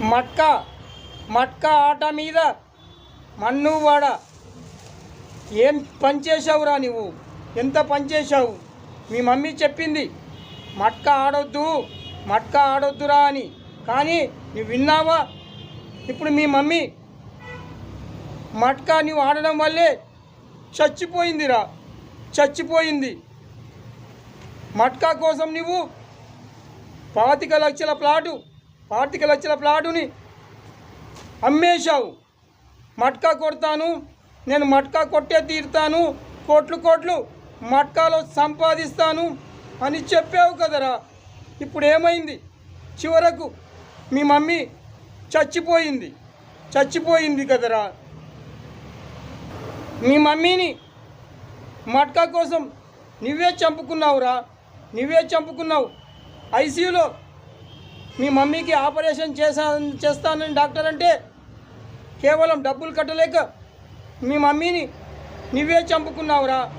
మట్కా మట్కా ఆట మీద మన్ను వాడ. ఏం పని చేసావురా నువ్వు ఎంత పనిచేసావు మీ మమ్మీ చెప్పింది మట్కా ఆడొద్దు మట్కా ఆడొద్దురా అని. కానీ నువ్వు విన్నావా? ఇప్పుడు మీ మమ్మీ మట్కా నువ్వు ఆడడం వల్లే చచ్చిపోయిందిరా చచ్చిపోయింది. మట్కా కోసం నువ్వు పాతిక లక్షల ప్లాటు పాతిక లక్షల ప్లాటుని అమ్మేశావు. మట్కా కొడతాను నేను మట్కా కొట్టే తీరుతాను కోట్లు కోట్లు మట్కాలో సంపాదిస్తాను అని చెప్పావు కదరా. ఇప్పుడు ఏమైంది చివరకు మీ మమ్మీ చచ్చిపోయింది. చచ్చిపోయింది కదరా. మీ మమ్మీని మట్కా కోసం నువ్వే చంపుకున్నావురా. నువ్వే చంపుకున్నావు. ఐసీయూలో మీ మమ్మీకి ఆపరేషన్ చేసా చేస్తానని డాక్టర్ అంటే కేవలం డబ్బులు కట్టలేక మీ మమ్మీని నువ్వే చంపుకున్నావురా.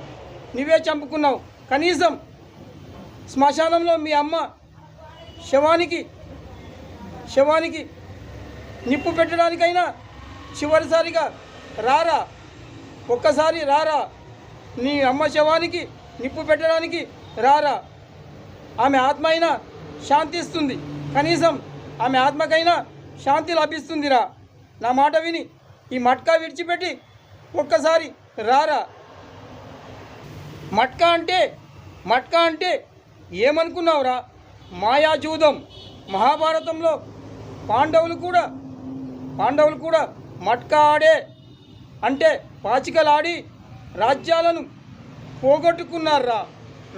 నువ్వే చంపుకున్నావు. కనీసం శ్మశానంలో మీ అమ్మ శవానికి శవానికి నిప్పు పెట్టడానికైనా చివరిసారిగా రారా. ఒక్కసారి రారా. నీ అమ్మ శవానికి నిప్పు పెట్టడానికి రారా. ఆమె ఆత్మ అయినా శాంతిస్తుంది. కనీసం ఆమె ఆత్మకైనా శాంతి లభిస్తుందిరా. నా మాట విని ఈ మట్కా విడిచిపెట్టి ఒక్కసారి రారా. మట్కా అంటే మట్కా అంటే ఏమనుకున్నావురా? మాయాజూదం మహాభారతంలో పాండవులు కూడా పాండవులు కూడా మట్కా ఆడే అంటే పాచికలాడి రాజ్యాలను పోగొట్టుకున్నారా?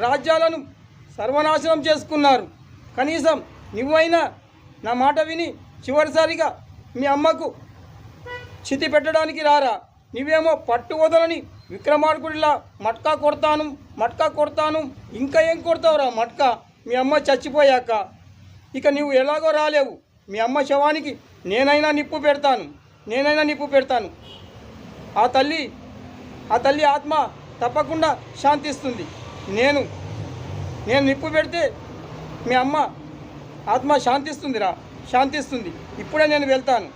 రాజ్యాలను సర్వనాశనం చేసుకున్నారు. కనీసం నువ్వైనా నా మాట విని చివరిసారిగా మీ అమ్మకు చితి పెట్టడానికి రారా? నువ్వేమో పట్టు వదలని విక్రమార్కుడిలా మట్కా కొడతాను మట్కా కొడతాను ఇంకా ఏం కొడతావురా మట్కా? మీ అమ్మ చచ్చిపోయాక. ఇక నువ్వు ఎలాగో రాలేవు. మీ అమ్మ శవానికి నేనైనా నిప్పు పెడతాను నేనైనా నిప్పు పెడతాను. ఆ తల్లి ఆ తల్లి ఆత్మ తప్పకుండా శాంతిస్తుంది. నేను నేను నిప్పు పెడితే మీ అమ్మ ఆత్మ శాంతిస్తుందిరా శాంతిస్తుంది. ఇప్పుడే నేను వెళ్తాను.